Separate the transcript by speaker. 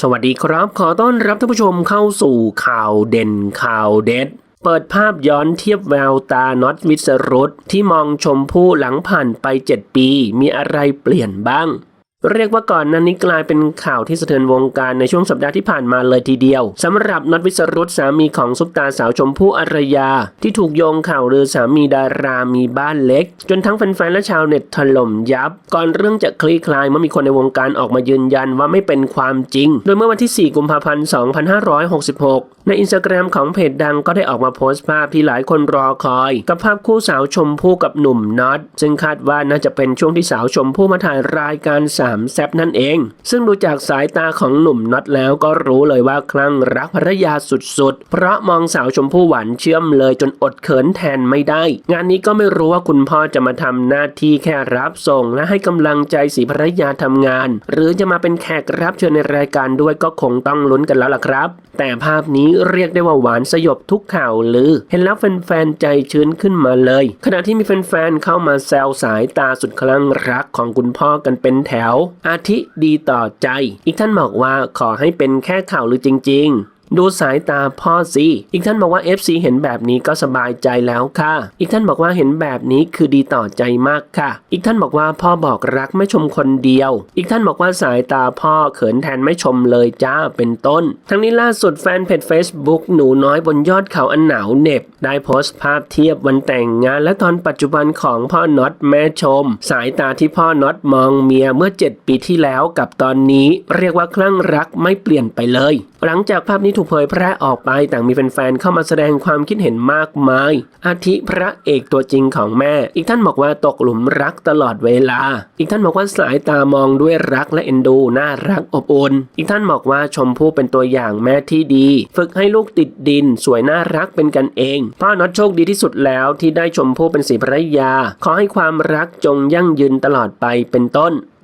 Speaker 1: สวัสดีครับ ขอต้อนรับท่านผู้ชมเข้าสู่ข่าวเด่นข่าวเด็ด เปิดภาพย้อนเทียบแววตาน็อตวิสรุตที่มองชมพู่หลังผ่านไป 7 ปี มีอะไรเปลี่ยนบ้าง เรียกว่าก่อนนั้นนี้กลายเป็นข่าวที่สะเทือนวงการในช่วงสัปดาห์ที่ผ่านมาเลยทีเดียวสำหรับน็อตวิสรุตสามีของซุปตาสาวชมพู่อารยา ที่ถูกโยงข่าวลือสามีดารามีบ้านเล็ก จนทั้งแฟนๆและชาวเน็ตถล่มยับ ก่อนเรื่องจะคลี่คลายเมื่อมีคนในวงการออกมายืนยันว่าไม่เป็นความจริง โดยเมื่อวันที่ 4 กุมภาพันธ์ 2566 ในอินสตาแกรมของเพจดังก็ได้ออกมาโพสต์ภาพที่หลายคนรอคอย กับภาพคู่สาวชมพู่กับหนุ่มน็อตซึ่งคาดว่าน่าจะเป็นช่วงที่สาวชมพู่มาถ่ายรายการสามแซบนั่นเอง ซึ่งดูจากสายตาของหนุ่มน็อตแล้วก็รู้เลยว่าคลั่งรักภรรยาสุดๆ เพราะมองสาวชมพู่หวานเชื่อมเลยจนอดเขินแทนไม่ได้ งานนี้ก็ไม่รู้ว่าคุณพ่อจะมาทำหน้าที่แค่รับส่ง และให้กำลังใจสีภรรยาทำงาน หรือจะมาเป็นแขกรับเชิญในรายการด้วยก็คงต้องลุ้นกันแล้วล่ะครับ แต่ภาพนี้เรียกได้ว่าหวานสยบทุกข่าวลือ เห็นแล้วแฟนๆใจชื้นขึ้นมาเลย ขณะที่มีแฟนๆเข้ามาแซวสายตาสุดคลั่งรักของคุณพ่อกันเป็นแถวอาทิดีต่อใจ อีกท่านบอกว่าขอให้เป็นแค่ข่าวหรือจริง ๆ ดูสายตาพ่อสิอีกท่านบอกว่า FC เห็นแบบนี้ก็สบายใจแล้วค่ะ อีกท่านบอกว่าเห็นแบบนี้คือดีต่อใจมากค่ะ อีกท่านบอกว่าพ่อบอกรักไม่ชมคนเดียว อีกท่านบอกว่าสายตาพ่อเขินแทนไม่ชมเลยจ้าเป็นต้น ทั้งนี้ล่าสุดแฟนเพจ Facebook หนูน้อยบนยอดเขาอันหนาวเหน็บ ได้โพสต์ภาพเทียบวันแต่งงานและตอนปัจจุบันของพ่อน็อตแม่ชม สายตาที่พ่อน็อตมองเมียเมื่อ 7 ปีที่แล้วกับตอนนี้ เรียกว่าคลั่งรักไม่เปลี่ยนไปเลย หลังจากภาพนี้ถูกเผยแพร่ออกไปต่างมีแฟนๆเข้ามาแสดงความคิดเห็นมากมาย อาทิพระเอกตัวจริงของแม่ อีกท่านบอกว่าตกหลุมรักตลอดเวลา อีกท่านบอกว่าสายตามองด้วยรักและเอ็นดูน่ารักอบอุ่น อีกท่านบอกว่าชมพู่เป็นตัวอย่างแม่ที่ดี ฝึกให้ลูกติดดิน สวยน่ารักเป็นกันเอง พ่อน็อตโชคดีที่สุดแล้วที่ได้ชมพู่เป็นสีภรรยา ขอให้ความรักจงยั่งยืนตลอดไปเป็นต้น